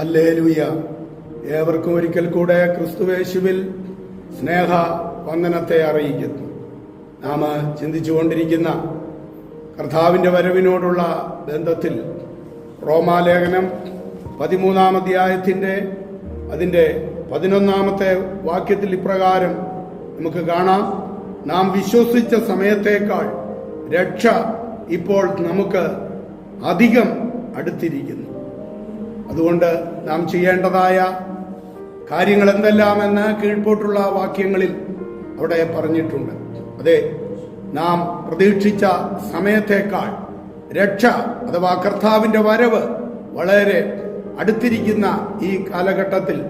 Hallelujah. ഏവർക്കും ഒരിക്കൽ കൂടെ ക്രിസ്തുവേശുവിൽ സ്നേഹ വന്ദനത്തെ അറിയിക്കുന്നു. നാം ചിന്തിച്ചുകൊണ്ടിരിക്കുന്ന കർത്താവിന്റെ വരവിനോടുള്ള ബന്ധത്തിൽ റോമാലേഖനം പതിമൂന്നാം അധ്യായത്തിന്റെ അതിന്റെ പതിനൊന്നാമത്തെ വാക്യത്തിൽ ഇപ്രകാരം നമുക്ക് കാണാം. നാം വിശ്വസിച്ച സമയത്തേക്കാൾ രക്ഷ ഇപ്പോൾ നമുക്ക് അധികം അടുത്തിരിക്കുന്നു. അതുകൊണ്ട് നാം ചെയ്യേണ്ടതായ കാര്യങ്ങൾ എന്തെല്ലാമെന്ന് കീഴ്പോട്ടുള്ള വാക്യങ്ങളിൽ അവിടെ പറഞ്ഞിട്ടുണ്ട്. അതെ നാം പ്രതീക്ഷിച്ച സമയത്തേക്കാൾ രക്ഷ അഥവാ കർത്താവിന്റെ വരവ് വളരെ അടുത്തിരിക്കുന്ന ഈ കാലഘട്ടത്തിൽ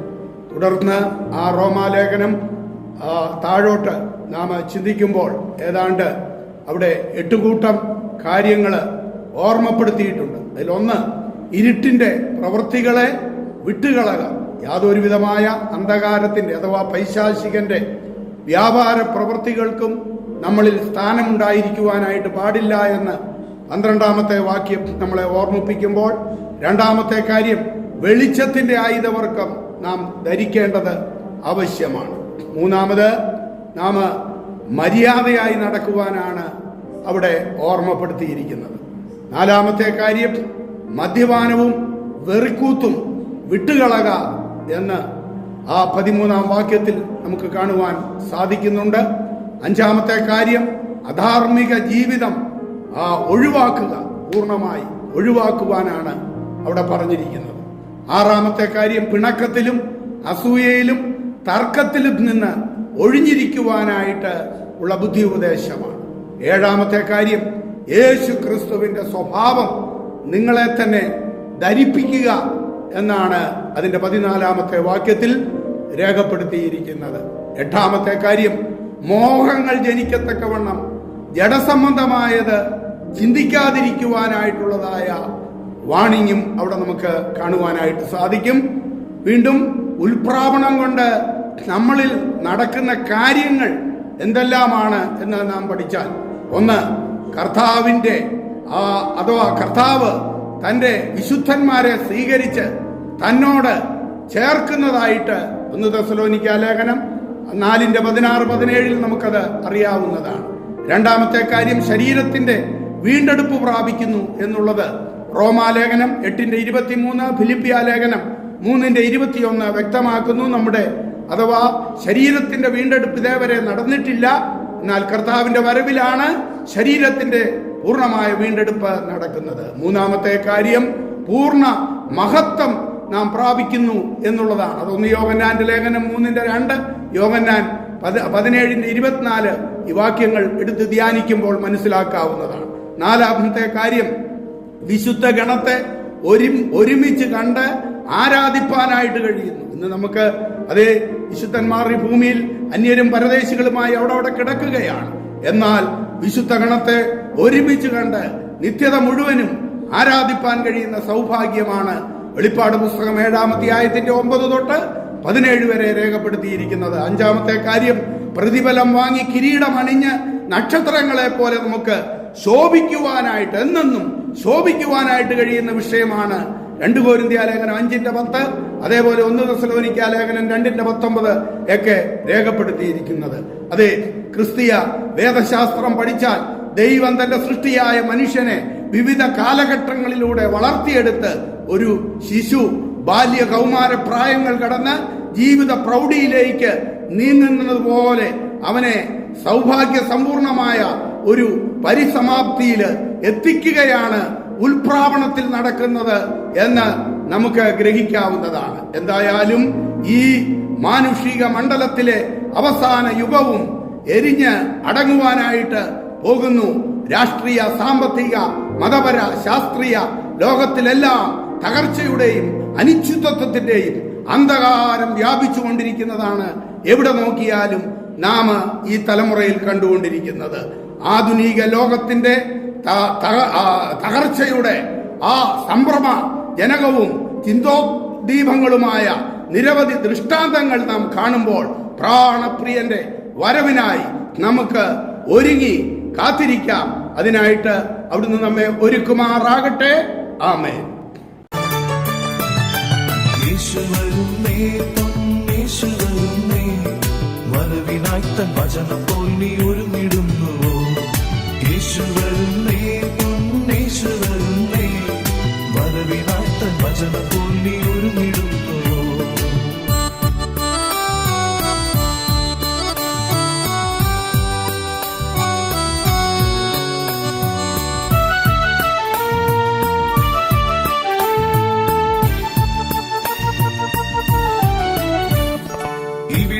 തുടർന്ന് ആ റോമാലേഖനം താഴോട്ട് നാം ചിന്തിക്കുമ്പോൾ ഏതാണ്ട് അവിടെ എട്ടുകൂട്ടം കാര്യങ്ങൾ ഓർമ്മപ്പെടുത്തിയിട്ടുണ്ട്. അതിലൊന്ന് ഇരുട്ടിന്റെ പ്രവൃത്തികളെ വിട്ടുകളക. യാതൊരു വിധമായ അന്ധകാരത്തിന്റെ അഥവാ പൈശാശികന്റെ വ്യാപാര പ്രവൃത്തികൾക്കും നമ്മളിൽ സ്ഥാനമുണ്ടായിരിക്കുവാനായിട്ട് പാടില്ല എന്ന് പന്ത്രണ്ടാമത്തെ വാക്യം നമ്മളെ ഓർമ്മിപ്പിക്കുമ്പോൾ രണ്ടാമത്തെ കാര്യം വെളിച്ചത്തിന്റെ ആയുധവർക്കം നാം ധരിക്കേണ്ടത് ആവശ്യമാണ്. മൂന്നാമത് നാം മര്യാദയായി നടക്കുവാനാണ് അവിടെ ഓർമ്മപ്പെടുത്തിയിരിക്കുന്നത്. നാലാമത്തെ കാര്യം മദ്യപാനവും വെറിക്കൂത്തും വിട്ടുകളക എന്ന് ആ പതിമൂന്നാം വാക്യത്തിൽ നമുക്ക് കാണുവാൻ സാധിക്കുന്നുണ്ട്. അഞ്ചാമത്തെ കാര്യം അധാർമിക ജീവിതം ആ ഒഴിവാക്കുക പൂർണമായി ഒഴിവാക്കുവാനാണ് അവിടെ പറഞ്ഞിരിക്കുന്നത്. ആറാമത്തെ കാര്യം പിണക്കത്തിലും അസൂയയിലും തർക്കത്തിലും നിന്ന് ഒഴിഞ്ഞിരിക്കുവാനായിട്ട് ഉള്ള ബുദ്ധി ഉപദേശമാണ് ഏഴാമത്തെ കാര്യം യേശു ക്രിസ്തുവിന്റെ സ്വഭാവം നിങ്ങളെ തന്നെ ധരിപ്പിക്കുക എന്നാണ് അതിന്റെ പതിനാലാമത്തെ വാക്യത്തിൽ രേഖപ്പെടുത്തിയിരിക്കുന്നത്. എട്ടാമത്തെ കാര്യം മോഹങ്ങൾ ജനിക്കത്തക്കവണ്ണം ജഡസംബന്ധമായത് ചിന്തിക്കാതിരിക്കുവാനായിട്ടുള്ളതായ വാണിങ്ങും അവിടെ നമുക്ക് കാണുവാനായിട്ട് സാധിക്കും. വീണ്ടും ഉൽപ്രാവണം കൊണ്ട് നമ്മളിൽ നടക്കുന്ന കാര്യങ്ങൾ എന്തെല്ലാമാണ് എന്ന് നാം പഠിച്ചാൽ ഒന്ന് കർത്താവിന്റെ ആ അഥവാ കർത്താവ് തന്റെ വിശുദ്ധന്മാരെ സ്വീകരിച്ച് തന്നോട് ചേർക്കുന്നതായിട്ട് ഒന്ന് ദസലോനിക്ക ലേഖനം നാലിന്റെ പതിനാറ് പതിനേഴിൽ നമുക്കത് അറിയാവുന്നതാണ്. രണ്ടാമത്തെ കാര്യം ശരീരത്തിന്റെ വീണ്ടെടുപ്പ് പ്രാപിക്കുന്നു എന്നുള്ളത് റോമാലേഖനം എട്ടിന്റെ ഇരുപത്തിമൂന്ന് ഫിലിപ്പിയ ലേഖനം മൂന്നിന്റെ ഇരുപത്തിയൊന്ന് വ്യക്തമാക്കുന്നു. നമ്മുടെ അഥവാ ശരീരത്തിന്റെ വീണ്ടെടുപ്പ് ഇതേവരെ നടന്നിട്ടില്ല. എന്നാൽ കർത്താവിന്റെ വരവിലാണ് ശരീരത്തിന്റെ പൂർണമായ വീണ്ടെടുപ്പ് നടക്കുന്നത്. മൂന്നാമത്തെ കാര്യം പൂർണ മഹത്വം നാം പ്രാപിക്കുന്നു എന്നുള്ളതാണ്. അതൊന്ന് യോഗന്നാന്റെ ലേഖനം മൂന്നിന്റെ രണ്ട് യോഗന്നാൻ പത് പതിനേഴിന്റെ ഇരുപത്തിനാല് ഈ വാക്യങ്ങൾ എടുത്ത് ധ്യാനിക്കുമ്പോൾ മനസ്സിലാക്കാവുന്നതാണ്. നാലാമത്തെ കാര്യം വിശുദ്ധ ഗണത്തെ ഒരു ഒരുമിച്ച് കണ്ട് ആരാധിപ്പാനായിട്ട് കഴിയുന്നു. ഇന്ന് നമുക്ക് അതേ വിശുദ്ധന്മാർ ഈ ഭൂമിയിൽ അന്യരും പരദേശികളുമായി അവിടെ അവിടെ കിടക്കുകയാണ്. എന്നാൽ വിശുദ്ധ ഗണത്തെ ഒരുമിച്ച് കണ്ട് നിത്യത മുഴുവനും ആരാധിപ്പാൻ കഴിയുന്ന സൗഭാഗ്യമാണ് വെളിപ്പാട് പുസ്തകം ഏഴാമത്തെ ആയത്തിന്റെ ഒമ്പത് തൊട്ട് പതിനേഴ് വരെ രേഖപ്പെടുത്തിയിരിക്കുന്നത്. അഞ്ചാമത്തെ കാര്യം പ്രതിഫലം വാങ്ങി കിരീടം അണിഞ്ഞ് നക്ഷത്രങ്ങളെ പോലെ നമുക്ക് ശോഭിക്കുവാനായിട്ട് എന്നെന്നും ശോഭിക്കുവാനായിട്ട് കഴിയുന്ന വിഷയമാണ്. രണ്ട് കോരിന്ത്യ ലേഖനം അഞ്ചിന്റെ പത്ത് അതേപോലെ ഒന്ന് ദശലോനിക്ക ലേഖനം രണ്ടിന്റെ പത്തൊമ്പത് ഒക്കെ രേഖപ്പെടുത്തിയിരിക്കുന്നത്. അതെ ക്രിസ്തീയ വേദശാസ്ത്രം പഠിച്ചാൽ ദൈവം തന്റെ സൃഷ്ടിയായ മനുഷ്യനെ വിവിധ കാലഘട്ടങ്ങളിലൂടെ വളർത്തിയെടുത്ത് ഒരു ശിശു ബാല്യ കൗമാര പ്രായങ്ങൾ കടന്ന് ജീവിത പ്രൗഢിയിലേക്ക് നീങ്ങുന്നത് പോലെ അവനെ സൗഭാഗ്യ സമ്പൂർണമായ ഒരു പരിസമാപ്തിയിൽ എത്തിക്കുകയാണ് ഉൽപ്രാവണത്തിൽ നടക്കുന്നത് എന്ന് നമുക്ക് ഗ്രഹിക്കാവുന്നതാണ്. എന്തായാലും ഈ മാനുഷിക മണ്ഡലത്തിലെ അവസാന യുഗവും എരിഞ്ഞ് അടങ്ങുവാനായിട്ട് പോകുന്നു. രാഷ്ട്രീയ സാമ്പത്തിക മതപര ശാസ്ത്രീയ ലോകത്തിലെല്ലാം തകർച്ചയുടെയും അനിശ്ചിതത്വത്തിന്റെയും അന്ധകാരം വ്യാപിച്ചുകൊണ്ടിരിക്കുന്നതാണ് എവിടെ നോക്കിയാലും നാം ഈ തലമുറയിൽ കണ്ടുകൊണ്ടിരിക്കുന്നത്. ആധുനിക ലോകത്തിന്റെ തകർച്ചയുടെ ആ സംഭ്രമ ജനകവും ചിന്തോദ്ദീപങ്ങളുമായ നിരവധി ദൃഷ്ടാന്തങ്ങൾ നാം കാണുമ്പോൾ പ്രാണപ്രിയന്റെ വരവിനായി നമുക്ക് ഒരുങ്ങി കാത്തിരിക്കാം. അതിനായിട്ട് അവിടുന്ന് നമ്മെ ഒരുക്കുമാറാകട്ടെ. ആമേ വരവിനായി തൻ നീ ഒരുങ്ങിടുന്നുവോ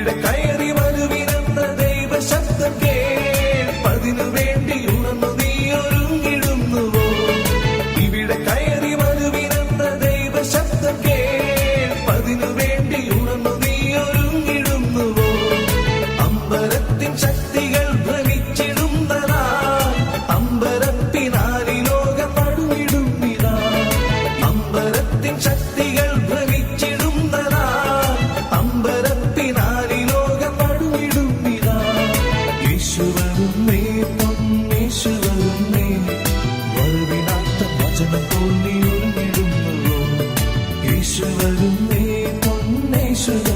கிடக்கை യേശു വരുന്നേ പൊന്നേശ്വര